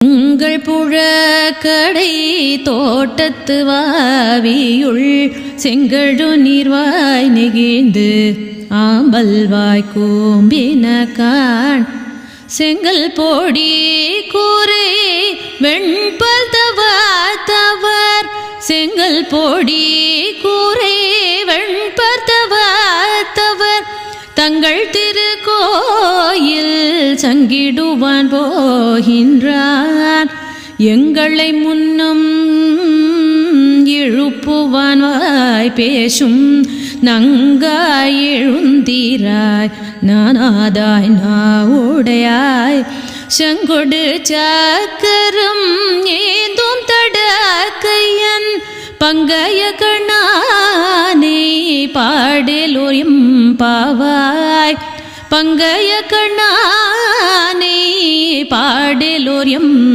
உங்கள் புழக்கடை தோட்டத்து வாவியுள் செங்கழு நீர்வாய் நெகிழ்ந்து ஆம்பல்வாய் கூம்பின காண் செங்கல் போடி கூரை வெண்பல் தவாத்தவர் செங்கல் போடி கூரை வெண்பல் வெண்பர்த்தவாத்தவர் தங்கள் திருக்கோயில் சங்கிடுவான் போகின்றான் எங்களை முன்னும் எழுப்புவான் வாய் பேசும். நங்காய் எழுந்தீராய் நானாதாய் நாவுடையாய். செங்கொடு சாக்கரும் ஏந்தும் தடக்கையன். பங்கைய கண்ணானே பாடலோரியம் பாவாய். பங்கைய கண்ணா பாடலோரியம்